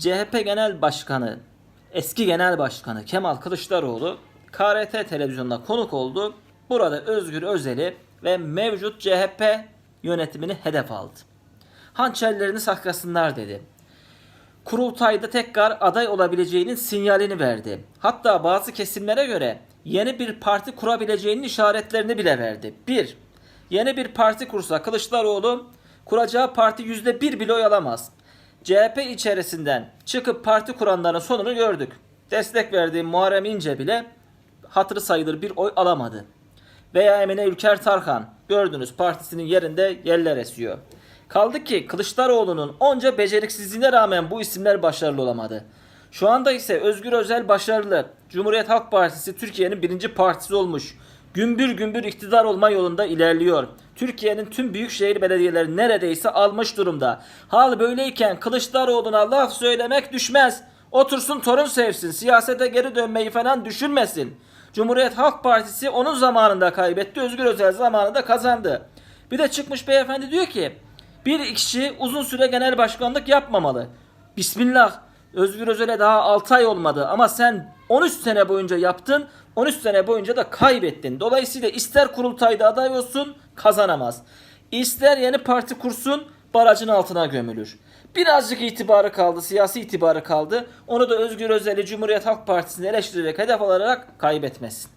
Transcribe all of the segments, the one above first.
CHP Genel Başkanı, eski Genel Başkanı Kemal Kılıçdaroğlu KRT televizyonuna konuk oldu. Burada Özgür Özel'i ve mevcut CHP yönetimini hedef aldı. Hançerlerini saklasınlar dedi. Kurultayda tekrar aday olabileceğinin sinyalini verdi. Hatta bazı kesimlere göre yeni bir parti kurabileceğinin işaretlerini bile verdi. 1. Yeni bir parti kursa Kılıçdaroğlu kuracağı parti %1 bile oy alamaz. CHP içerisinden çıkıp parti kuranların sonunu gördük. Destek verdiği Muharrem İnce bile hatırı sayılır bir oy alamadı. Veya Emine Ülker Tarhan gördünüz partisinin yerinde yeller esiyor. Kaldı ki Kılıçdaroğlu'nun onca beceriksizliğine rağmen bu isimler başarılı olamadı. Şu anda ise Özgür Özel başarılı. Cumhuriyet Halk Partisi Türkiye'nin birinci partisi olmuş. Gümbür gümbür iktidar olma yolunda ilerliyor. Türkiye'nin tüm büyükşehir belediyeleri neredeyse almış durumda. Hal böyleyken Kılıçdaroğlu'na laf söylemek düşmez. Otursun torun sevsin. Siyasete geri dönmeyi falan düşünmesin. Cumhuriyet Halk Partisi onun zamanında kaybetti. Özgür Özel zamanında kazandı. Bir de çıkmış beyefendi diyor ki bir kişi uzun süre genel başkanlık yapmamalı. Bismillah. Özgür Özel'e daha 6 ay olmadı ama sen 13 sene boyunca yaptın. 13 sene boyunca da kaybettin. Dolayısıyla ister kurultayda aday olsun kazanamaz. İster yeni parti kursun barajın altına gömülür. Birazcık itibarı kaldı, siyasi itibarı kaldı. Onu da Özgür Özel'i Cumhuriyet Halk Partisi'ni eleştirerek hedef alarak kaybetmesin.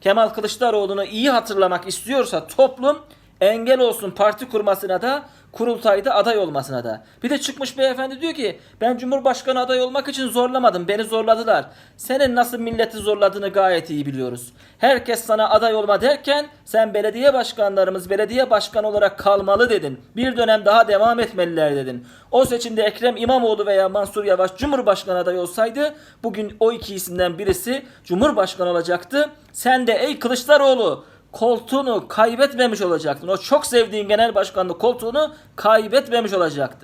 Kemal Kılıçdaroğlu'nu iyi hatırlamak istiyorsa toplum engel olsun parti kurmasına da kurultayda aday olmasına da. Bir de çıkmış beyefendi diyor ki ben Cumhurbaşkanı aday olmak için zorlamadım beni zorladılar. Senin nasıl milleti zorladığını gayet iyi biliyoruz. Herkes sana aday olma derken sen belediye başkanlarımız belediye başkanı olarak kalmalı dedin. Bir dönem daha devam etmeliler dedin. O seçimde Ekrem İmamoğlu veya Mansur Yavaş Cumhurbaşkanı adayı olsaydı bugün o iki isimden birisi Cumhurbaşkanı olacaktı. Sen de ey Kılıçdaroğlu koltuğunu kaybetmemiş olacaktın. O çok sevdiğin genel başkanlık koltuğunu kaybetmemiş olacaktı.